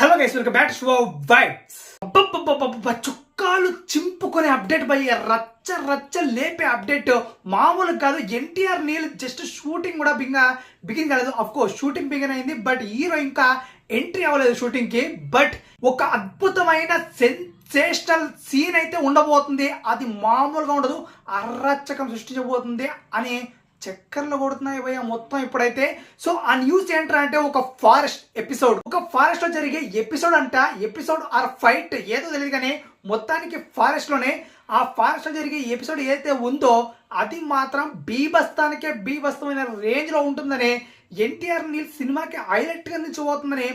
Hello guys welcome back show vibes. చుక్కాలు చింపుకొని update పోయి రచ్చ రచ్చ లేపే అప్డేట్. మామూలు కాదు ఎన్టీఆర్ నీళ్ళు జస్ట్ షూటింగ్ కూడా బింగ బిగిన్ కాలేదు. అఫ్ కోర్స్ షూటింగ్ బిగిన్ అయింది బట్ హీరో ఇంకా ఎంట్రీ అవ్వలేదు షూటింగ్కి. బట్ ఒక అద్భుతమైన సెన్సేషనల్ సీన్ అయితే ఉండబోతుంది. అది మామూలుగా ఉండదు అర్రచ్చకం సృష్టించబోతుంది అని చక్కర్లు కొడుతున్నాయి భయ మొత్తం ఇప్పుడైతే. సో ఆ న్యూస్ ఏంట్రా అంటే ఒక ఫారెస్ట్ ఎపిసోడ్ ఒక ఫారెస్ట్లో జరిగే ఎపిసోడ్ అంట. ఎపిసోడ్ ఆర్ ఫైట్ ఏదో తెలియదు కానీ మొత్తానికి ఫారెస్ట్లోనే ఆ ఫారెస్ట్లో జరిగే ఎపిసోడ్ ఏదైతే ఉందో అది మాత్రం బీభస్తానికే బీభస్తమైన రేంజ్లో ఉంటుందని ఎన్టీఆర్ నీల్ సినిమాకి హైలైట్గా నిలిచిపోతుందని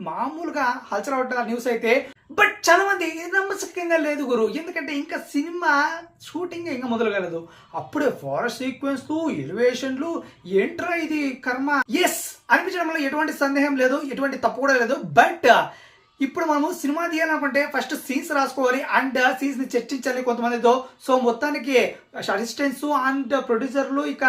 మామూలుగా హల్చల్ అవుతుంది న్యూస్ అయితే. బట్ చాలా మంది నమ్మశక్యంగా లేదు గురు. ఎందుకంటే ఇంకా సినిమా షూటింగ్ ఇంకా మొదలు కాలేదు అప్పుడే ఫారెస్ట్ సీక్వెన్స్లు ఎలివేషన్లు ఏంట్రా ఇది కర్మ. ఎస్ అనిపించడంలో ఎటువంటి సందేహం లేదు ఎటువంటి తప్పు కూడా లేదు. బట్ ఇప్పుడు మనము సినిమా తీయాలనుకుంటే ఫస్ట్ సీన్స్ రాసుకోవాలి అండ్ సీన్స్ uh, ని చర్చించాలి కొంతమందితో. సో మొత్తానికి అసిస్టెంట్స్ అండ్ ప్రొడ్యూసర్లు ఇక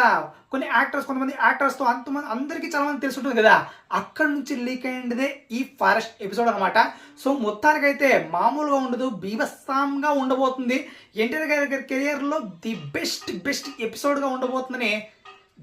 కొన్ని యాక్టర్స్ కొంతమంది యాక్టర్స్తో అంతమంది అందరికీ చాలా మంది తెలిసి కదా. అక్కడ నుంచి లీక్ అయ్యిందే ఈ ఫారెస్ట్ ఎపిసోడ్ అనమాట సో మొత్తానికైతే మామూలుగా ఉండదు బీభత్సంగా ఉండబోతుంది. ఎన్టీఆర్ గారి కెరియర్లో ది బెస్ట్ బెస్ట్ ఎపిసోడ్గా ఉండబోతుందని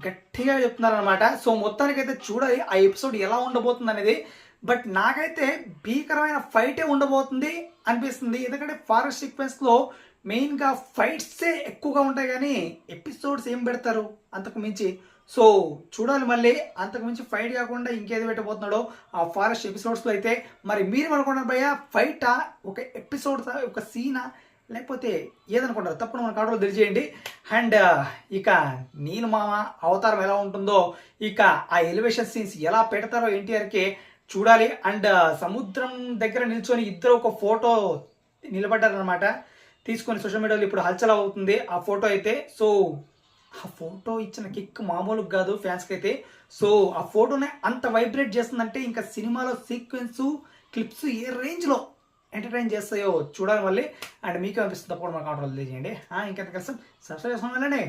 గట్టిగా చెప్తున్నారు అనమాట సో మొత్తానికైతే చూడాలి ఆ ఎపిసోడ్ ఎలా ఉండబోతుంది అనేది బట్ నాకైతే భీకరమైన ఫైటే ఉండబోతుంది అనిపిస్తుంది. ఎందుకంటే ఫారెస్ట్ సీక్వెన్స్లో మెయిన్గా ఫైట్సే ఎక్కువగా ఉంటాయి కానీ ఎపిసోడ్స్ ఏం పెడతారు అంతకు మించి. సో చూడాలి మళ్ళీ. అంతకు మించి ఫైట్ కాకుండా ఇంకేది పెట్టబోతున్నాడో ఆ ఫారెస్ట్ ఎపిసోడ్స్లో అయితే. మరి మీరు అనుకున్నారు భయ్య ఫైటా ఒక ఎపిసోడ్సా ఒక సీనా లేకపోతే ఏదనుకుంటారు? తప్పుడు మన కాడలో తెలియజేయండి. అండ్ ఇక నేను మామ అవతారం ఎలా ఉంటుందో ఇక ఆ ఎలివేషన్ సీన్స్ ఎలా పెడతారో ఎన్టీఆర్కి చూడాలి. అండ్ సముద్రం దగ్గర నిల్చొని ఇద్దరు ఒక ఫోటో నిలబడ్డారనమాట తీసుకొని సోషల్ మీడియాలో ఇప్పుడు హల్చల్ అవుతుంది. ఆ ఫోటో అయితే సో ఆ ఫోటో ఇచ్చిన కిక్ మామూలు కాదు ఫ్యాన్స్కి అయితే సో ఆ ఫోటోనే అంత వైబ్రేట్ చేస్తుందంటే ఇంకా సినిమాలో సీక్వెన్స్ క్లిప్స్ ఏ రేంజ్లో ఎంటర్టైన్ చేస్తాయో చూడాలి మళ్ళీ. అండ్ మీకు అనిపిస్తుంది తప్పకుండా మాకు కాంట్రోల్ తెలియజేయండి. ఇంకెంత కష్టం సబ్స్క్రైబ్ చేసుకోవాలండి